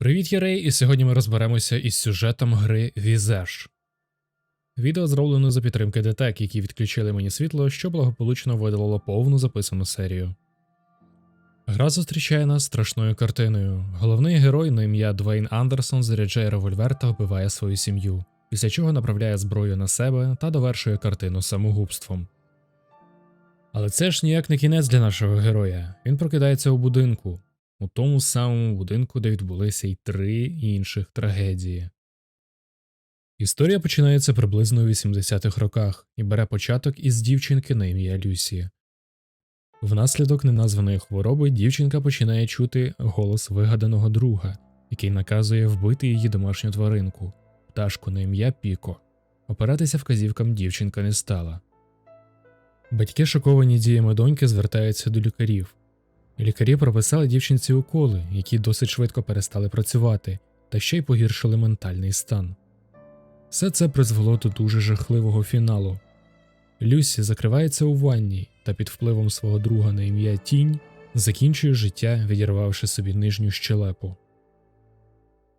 Привіт, я Рей, і сьогодні ми розберемося із сюжетом гри Візаж. Відео зроблено за підтримки ДТЕК, які відключили мені світло, що благополучно видалило повну записану серію. Гра зустрічає нас страшною картиною. Головний герой на ім'я Двейн Андерсон заряджає револьвер та вбиває свою сім'ю, після чого направляє зброю на себе та довершує картину самогубством. Але це ж ніяк не кінець для нашого героя. Він прокидається у будинку, у тому самому будинку, де відбулися й три інших трагедії. Історія починається приблизно у 80-х роках і бере початок із дівчинки на ім'я Люсі. Внаслідок неназваної хвороби дівчинка починає чути голос вигаданого друга, який наказує вбити її домашню тваринку, пташку на ім'я Піко. Опиратися вказівкам дівчинка не стала. Батьки, шоковані діями доньки, звертаються до лікарів. Лікарі прописали дівчинці уколи, які досить швидко перестали працювати, та ще й погіршили ментальний стан. Все це призвело до дуже жахливого фіналу. Люсі закривається у ванні та під впливом свого друга на ім'я Тінь закінчує життя, відірвавши собі нижню щелепу.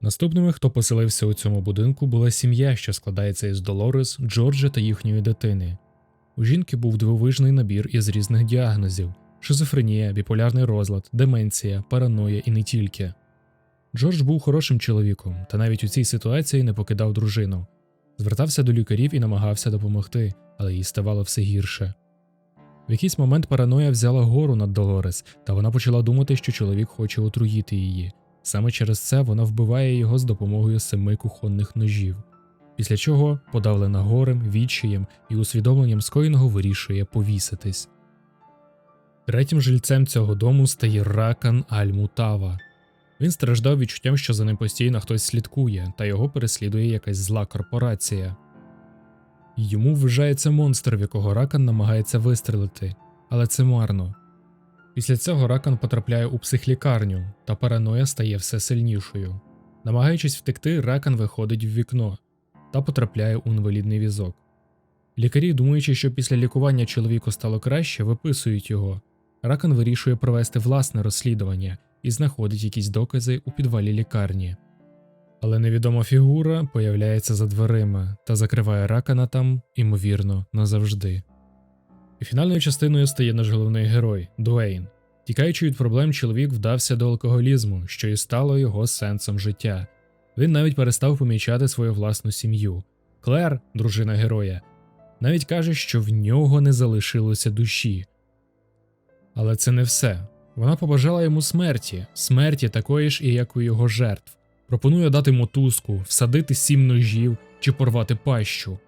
Наступними, хто поселився у цьому будинку, була сім'я, що складається із Долорес, Джорджа та їхньої дитини. У жінки був дивовижний набір із різних діагнозів: шизофренія, біполярний розлад, деменція, параноя і не тільки. Джордж був хорошим чоловіком, та навіть у цій ситуації не покидав дружину. Звертався до лікарів і намагався допомогти, але їй ставало все гірше. В якийсь момент параноя взяла гору над Долорес, та вона почала думати, що чоловік хоче отруїти її. Саме через це вона вбиває його з допомогою семи кухонних ножів. Після чого, подавлена горем, відчаєм і усвідомленням скоєного вирішує повіситись. Третім жильцем цього дому стає Ракан Аль-Мутава. Він страждав відчуттям, що за ним постійно хтось слідкує, та його переслідує якась зла корпорація. Йому вважається монстр, в якого Ракан намагається вистрелити, але це марно. Після цього Ракан потрапляє у психлікарню, та параноя стає все сильнішою. Намагаючись втекти, Ракан виходить в вікно та потрапляє у інвалідний візок. Лікарі, думаючи, що після лікування чоловіку стало краще, виписують його. Ракан вирішує провести власне розслідування і знаходить якісь докази у підвалі лікарні. Але невідома фігура появляється за дверима та закриває Ракана там, імовірно, назавжди. І фінальною частиною стає наш головний герой Дуейн. Тікаючи від проблем, чоловік вдався до алкоголізму, що і стало його сенсом життя. Він навіть перестав помічати свою власну сім'ю. Клер, дружина героя, навіть каже, що в нього не залишилося душі. Але це не все. Вона побажала йому смерті, смерті такої ж і як у його жертв. Пропонує дати мотузку, всадити сім ножів чи порвати пащу.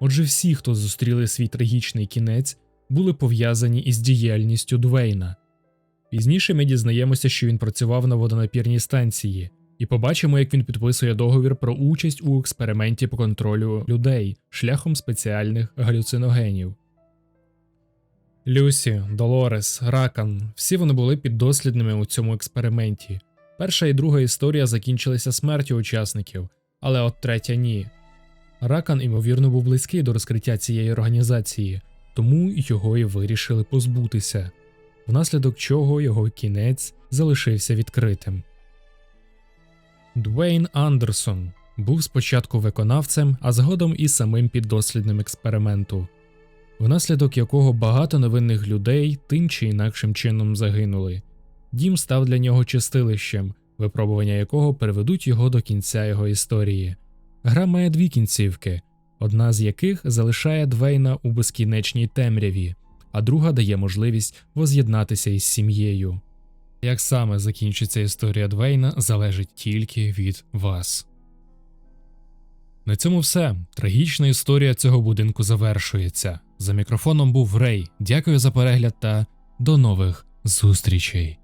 Отже, всі, хто зустріли свій трагічний кінець, були пов'язані із діяльністю Двейна. Пізніше ми дізнаємося, що він працював на водонапірній станції, і побачимо, як він підписує договір про участь у експерименті по контролю людей шляхом спеціальних галюциногенів. Люсі, Долорес, Ракан всі вони були піддослідними у цьому експерименті. Перша і друга історія закінчилися смертю учасників, але от третя ні. Ракан, ймовірно, був близький до розкриття цієї організації, тому його і вирішили позбутися, внаслідок чого його кінець залишився відкритим. Дуейн Андерсон був спочатку виконавцем, а згодом і самим піддослідним експерименту, внаслідок якого багато невинних людей тим чи інакшим чином загинули. Дім став для нього чистилищем, випробування якого приведуть його до кінця його історії. Гра має дві кінцівки, одна з яких залишає Двейна у безкінечній темряві, а друга дає можливість воз'єднатися із сім'єю. Як саме закінчиться історія Двейна, залежить тільки від вас. На цьому все. Трагічна історія цього будинку завершується. За мікрофоном був Рей. Дякую за перегляд та до нових зустрічей.